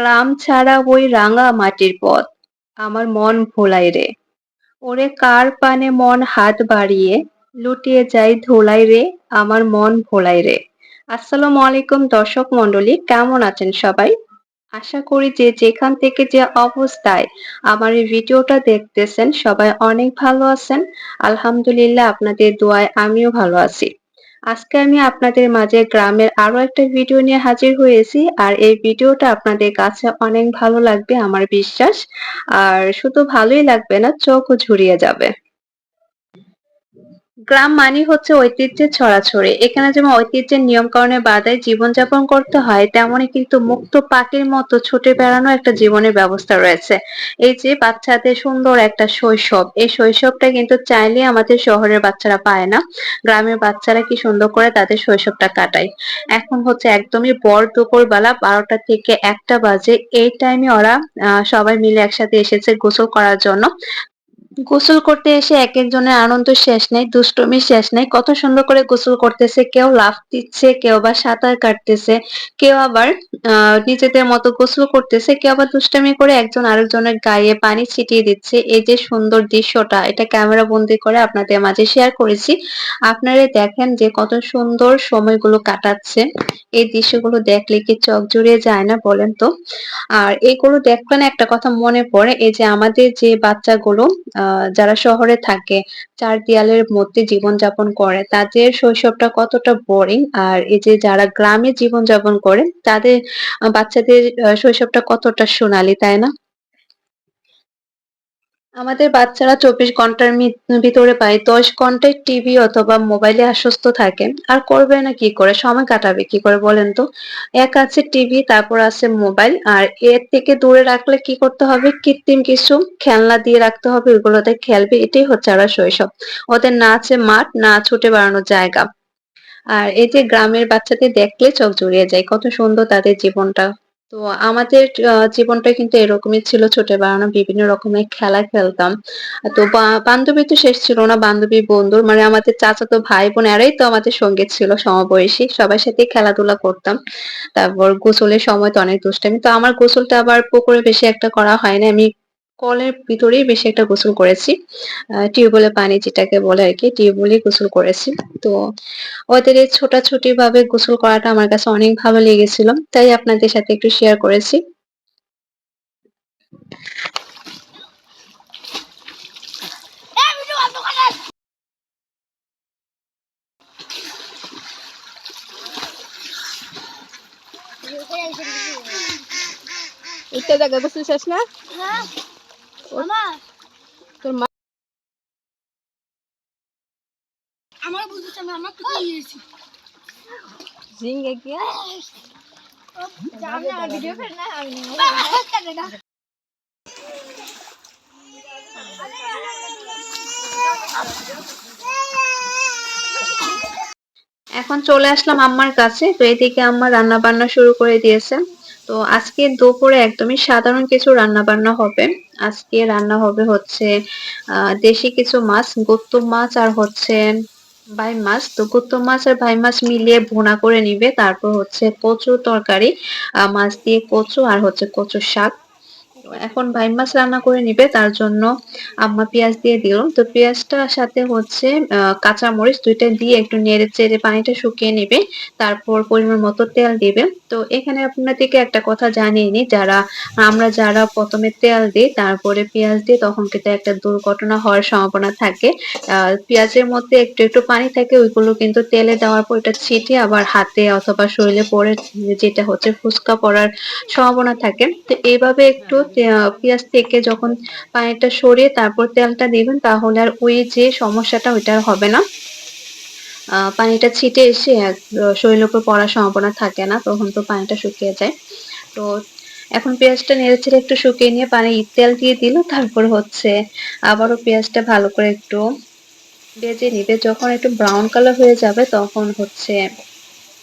গ্রাম ছাড়া ওই রাঙা মাটির পথ। আমার মন ভোলাই রে। ওরে কার পানে মন হাত বাড়িয়ে লুটিয়ে যাই ধোলাই রে? আমার মন ভোলাই রে। আসসালামু আলাইকুম দর্শক মন্ডলী কেমন আছেন সবাই? আশা করি যে যেখান থেকে যে অবস্থায় আমার এই ভিডিওটা দেখতেছেন সবাই অনেক ভালো আছেন। আলহামদুলিল্লাহ, আপনাদের দোয়ায় আমিও ভালো আছি। আজকে আমি আপনাদের মাঝে গ্রামের আরও একটা ভিডিও নিয়ে হাজির হয়েছি, আর এই ভিডিওটা আপনাদের কাছে অনেক ভালো লাগবে, আমার বিশ্বাস। আর শুধু ভালোই লাগবে না, চোখও ঝুরিয়ে যাবে। গ্রাম মানে হচ্ছে ঐতিহ্যের ছড়াছড়ি। এখানে যেমন ঐতিহ্যের নিয়ম কারণে বাধায় জীবনযাপন করতে হয়, তেমনই কিন্তু মুক্ত পাখির মতো ছুটে বেড়ানো একটা জীবনের ব্যবস্থা রয়েছে। এই যে বাচ্চাদের সুন্দর একটা শৈশব, এই শৈশবটা কিন্তু চাইলে আমাদের শহরের বাচ্চারা পায় না। গ্রামের বাচ্চারা কি সুন্দর করে তাদের শৈশবটা কাটায়। এখন হচ্ছে একদমই বর দুপুর বেলা বারোটা থেকে একটা বাজে, এই টাইমে ওরা সবাই মিলে একসাথে এসেছে গোসল করার জন্য। গোসল করতে এসে এক একজনের আনন্দ শেষ নেই, দুষ্টমি শেষ নেই। কত সুন্দর করে গোসল করতেছে, কেউ লাফ দিচ্ছে, কেউ আবার সাঁতার কাটতেছে, কেউ আবার নিজেদের মতো গোসল করতেছে, কেউ আবার দুষ্টামি করে একজন আরেকজনের গায়ে পানি ছিটিয়ে দিচ্ছে। এই যে সুন্দর দৃশ্যটা, এটা ক্যামেরা বন্দি করে আপনাদের মাঝে শেয়ার করেছি। আপনারা দেখেন যে কত সুন্দর সময়গুলো কাটাচ্ছে। এই দৃশ্যগুলো দেখলে কি চোখ জুড়িয়ে যায় না বলেন তো? আর এইগুলো দেখবেন, একটা কথা মনে পড়ে, এই যে আমাদের যে বাচ্চাগুলো যারা শহরে থাকে, চার দেয়ালের মধ্যে জীবনযাপন করে, তাদের শৈশবটা কতটা বোরিং আর এই যে যারা গ্রামে জীবনযাপন করে তাদের বাচ্চাদের শৈশবটা কতটা সোনালি, তাই না? আমাদের বাচ্চারা চব্বিশ ঘণ্টার ভিতরে পায়, দশ ঘন্টায় টিভি অথবা মোবাইলে আশ্বস্ত থাকে। আর করবে না কি করে? সময় কাটাবে কি করে বলেন তো? এক আছে টিভি তারপর আছে মোবাইল আর এর থেকে দূরে রাখলে কি করতে হবে? কৃত্রিম কিছু খেলনা দিয়ে রাখতে হবে, ওইগুলোতে খেলবে। এটাই হচ্ছে ওরা শৈশব। ওদের না আছে মাঠ, না ছুটে বেড়ানোর জায়গা। আর এই যে গ্রামের বাচ্চাদের দেখলে চোখ জুড়িয়ে যায়, কত সুন্দর তাদের জীবনটা। তো আমাদের জীবনটা কিন্তু এরকমই ছিল ছোট বেড়ানো বিভিন্ন রকমের খেলা খেলতাম। তো বান্ধবী তো শেষ ছিল না, বান্ধবী বন্ধুর মানে আমাদের চাচাতো ভাই বোন এরাই তো আমাদের সঙ্গে ছিল সমবয়সী। সবার সাথে খেলাধুলা করতাম। তারপর গোসলের সময় তো অনেক দুষ্টামি। তো আমার গোসলটা আবার পুকুরে বেশি একটা করা হয় না আমি কলের ভিতরেই বেশি একটা গোসল করেছি। টিউবওয়েলের পানি যেটাকে বলে আর কি টিউবওয়েলে গোসল করেছি। তো ওদের এই ছোটাছুটি ভাবে গোসল করাটা আমার কাছে অনেক ভালো লেগেছিল। তাই আপনাদের সাথে একটু শেয়ার করেছি। এটা জায়গা গোসল শেষ না? হ্যাঁ। তোর মা আমার বুঝতেছি আমি আমার তো দিয়েছি। ঝিঙ্গে গিয়া আমি আর ভিডিও করে না আমি এখন চলে আসলাম আম্মার কাছে তো এদিকে আম্মা রান্না বান্না শুরু করে দিয়েছে। তো আজকে দুপুরে একদমই সাধারণ কিছু রান্না বান্না হবে। আজকে রান্না হবে হচ্ছে দেশি কিছু মাছ, গুপ্ত মাছ আর হচ্ছে ভাই মাছ। তো গুপ্ত মাছ আর ভাই মাছ মিলিয়ে ভুনা করে নিবে। তারপর হচ্ছে কচু তরকারি মাছ দিয়ে কচু আর হচ্ছে কচু শাক। এখন ভাই মাছ রান্না করে নিবে, তার জন্য আম্মা পেঁয়াজ দিয়ে দিল। তো পেঁয়াজটা সাথে হচ্ছে কাঁচা মরিচ দুইটা দিয়ে একটু নেড়ে চেড়ে পানিটা শুকিয়ে নিবে, তারপর পরিমাণ মতো তেল দিবে। তো এখানে আপনাদেরকে একটা কথা জানিয়ে নি যারা, আমরা যারা প্রথমে তেল দিই, তারপরে পেঁয়াজ দিই, তখন কিন্তু একটা দুর্ঘটনা হওয়ার সম্ভাবনা থাকে। পেঁয়াজের মধ্যে একটু একটু পানি থাকে, ওইগুলো কিন্তু তেলে দেওয়ার পর এটা ছিটে আবার হাতে অথবা শরীরে পড়ে যেটা হচ্ছে ফুসকা পড়ার সম্ভাবনা থাকে। তো এইভাবে একটু পেঁয়াজ থেকে যখন পানিটা সরিয়ে তারপর তেলটা দিবেন, তাহলে আর ওই যে সমস্যাটা ওইটা হবে না। পানিটা ছিটে এসে শরীরের উপর পড়ার সম্ভাবনা থাকে না, তখন তো পানিটা শুকিয়ে যায়। তো এখন পেঁয়াজটা নেড়ে ছেড়ে একটু শুকিয়ে নিয়ে পানি তেল দিয়ে দিল, তারপর হচ্ছে আবারও পেঁয়াজটা ভালো করে একটু ভেজে নিবে। যখন একটু ব্রাউন কালার হয়ে যাবে, তখন হচ্ছে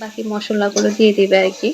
বাকি মশলাগুলো দিয়ে দিবে আর কি।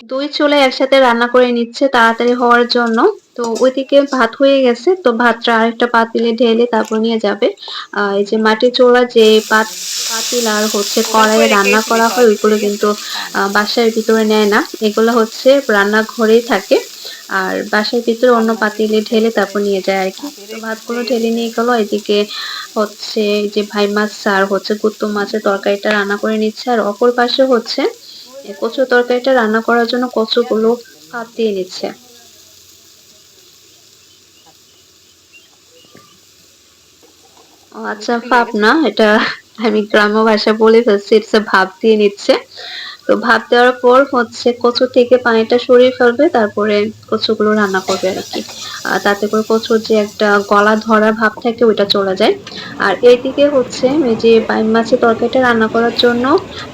দুই চুলে একসাথে রান্না করে নিচ্ছে তাড়াতাড়ি হওয়ার জন্য। তো ওইদিকে ভাত হয়ে গেছে তো ভাতটা আরেকটা পাতিলে ঢেলে তারপর নিয়ে যাবে। আহ, এই যে মাটির চোলা যে পাত পাতিল আর হচ্ছে কড়াইয়ে রান্না করা হয় ওইগুলো কিন্তু বাসার ভিতরে নেয় না। এগুলো হচ্ছে রান্নাঘরেই থাকে। আর বাসার ভিতরে অন্য পাতিলে ঢেলে তারপর নিয়ে যায় আর কি। ভাতগুলো ঢেলে নিয়ে গেল এদিকে হচ্ছে যে ভাই মাছ আর হচ্ছে গুত্ত মাছের তরকারিটা রান্না করে নিচ্ছে। আর অপর পাশে হচ্ছে কচু তরকারিটা রান্না করার জন্য কচুগুলো কাপ দিয়ে নিচ্ছে। আচ্ছা ভাপ না এটা আমি গ্রাম্য ভাষা বলে ফেলছি ভাপ দিয়ে নিচ্ছে। তো ভাপ দেওয়ার পর হচ্ছে কচু থেকে পানিটা সরিয়ে ফেলবে, তারপরে কচুগুলো রান্না করবে আর কি। তাতে করে কচুর যে একটা গলা ধরা ভাব থাকে ওইটা চলে যায়। আর এইদিকে হচ্ছে এই যে বাইম মাছের তরকারিটা রান্না করার জন্য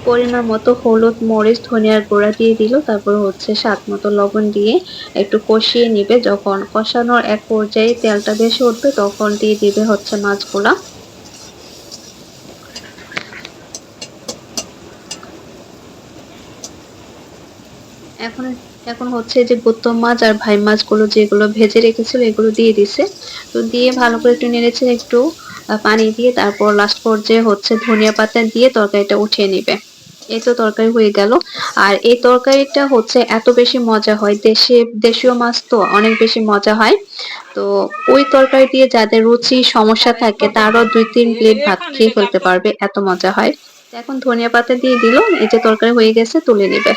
পরিমাণ মতো হলুদ, মরিচ, ধনিয়ার গুঁড়া দিয়ে দিল। তারপর হচ্ছে স্বাদ মতো লবণ দিয়ে একটু কষিয়ে নিবে। যখন কষানোর এক পর্যায়ে তেলটা বেশি উঠবে তখন দিয়ে দিবে হচ্ছে মাছগুলা। এখন এখন হচ্ছে যে গুত্তম মাছ আর ভাই মাছগুলো যেগুলো ভেজে রেখেছিল, এগুলো দিয়ে দিছে। তো দিয়ে ভালো করে একটু নেড়েছে একটু পানি দিয়ে তারপর লাস্ট পর্যায়ে হচ্ছে ধনিয়া পাতা দিয়ে তরকারিটা উঠিয়ে নিবে। এই তো তরকারি হয়ে গেল। আর এই তরকারিটা হচ্ছে এত বেশি মজা হয়। দেশে, দেশীয় মাছ তো অনেক বেশি মজা হয়। তো ওই তরকারি দিয়ে যাদের রুচি, সমস্যা থাকে, তারও দুই, তিন প্লেট ভাত খেয়ে ফেলতে পারবে। এত মজা হয়। এখন ধনিয়া পাতা দিয়ে দিল। এই যে তরকারি হয়ে গেছে, তুলে নেবে।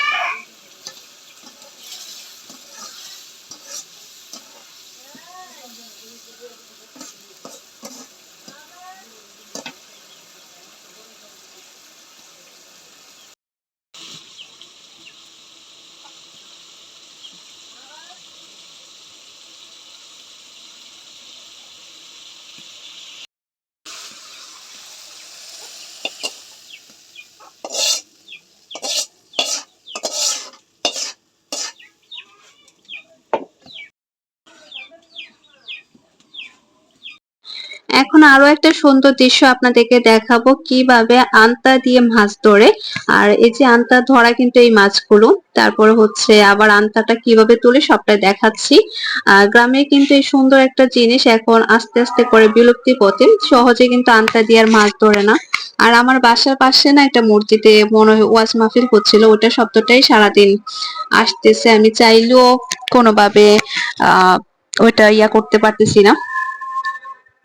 এখন আরও একটা সুন্দর দৃশ্য আপনাদেরকে দেখাবো, কীভাবে আন্তা দিয়ে মাছ ধরে। আর এই যে আন্তা ধরা কিন্তু এই মাছগুলো, তারপর হচ্ছে আবার আন্তাটা কীভাবে তুলে সবটাই দেখাচ্ছি। আর গ্রামে কিন্তু এই সুন্দর একটা জিনিস এখন আস্তে আস্তে করে বিলুপ্তি পথে, সহজে কিন্তু আন্তা দিয়ে আর মাছ ধরে না। আর আমার বাসার পাশে না একটা মসজিদে মনে হয় ওয়াজ মাহফিল হচ্ছিল, ওটা শব্দটাই সারাদিন আসতেছে। আমি চাইলেও কোনোভাবে, আহ, ওইটা ইয়া করতে পারতেছি না।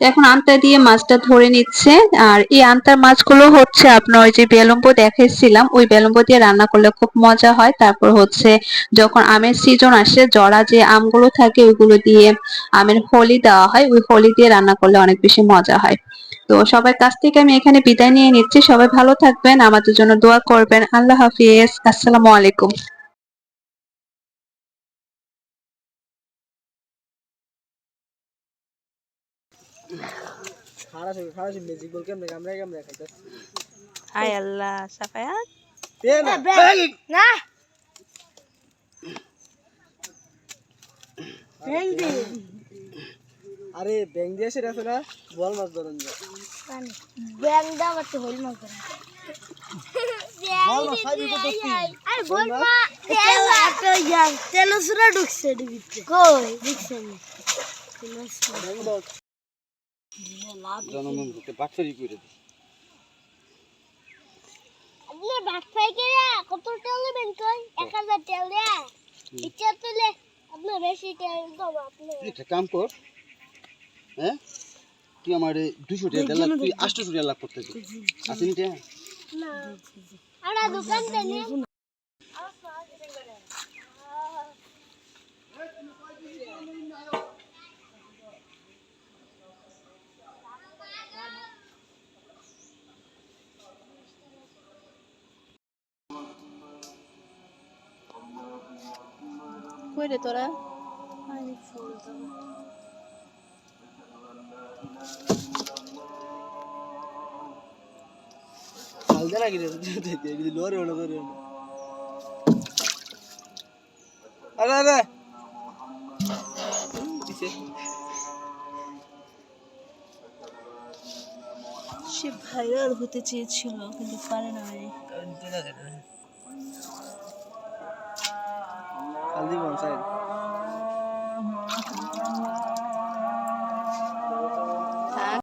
এখন আন্তা দিয়ে মাছটা ধরে নিচ্ছে, আর এই আন্তার মাছগুলো হচ্ছে আপনার ওই যে বেলম্ব দেখাইছিলাম, ওই বেলম্ব দিয়ে রান্না করলে খুব মজা হয়। তারপর হচ্ছে যখন আমের সিজন আসে, জরা যে আমগুলো থাকে, ওইগুলো দিয়ে আমের হোলি দেওয়া হয়, ওই হোলি দিয়ে রান্না করলে অনেক বেশি মজা হয়। তো সবার কাছ থেকে আমি এখানে বিদায় নিয়ে নিচ্ছি। সবাই ভালো থাকবেন, আমাদের জন্য দোয়া করবেন। আল্লাহ হাফিজ। আসসালামু আলাইকুম। খারাপ খারাপ ম্যাজিক বল কেমনে কামড়া কামড়া খাইতাছি। হায় আল্লাহ সাফায়াত দে না। না। আরে ব্যাং দিয়ে সেটা না বল মাছ ধরুন যা। ব্যাং দাও করতে হইল না করে বল মাছ খাইবি কত তুই আরে বল মা তেল একটা ইয়াং। তেল সুরা ঢুকছে দিবিতে কই? ঢুকছে না ব্যাং দাও আপনি ভাত খাই কে রে কত তেল নেবেন কই? 1000 তেল দে ইচ্ছা তুলে আপনি বেশি তেল দাও আপনি একটা কাম কর হ্যাঁ? তুই আমার দুশো টাকা দিলাম তুই আটশো টাকা লাভ করতে আসেনি টাকা না। আমরা দোকান থেকে কই রে? তোরা সে ভাইরাল হতে চেয়েছিল কিন্তু পারে না। বন সাইড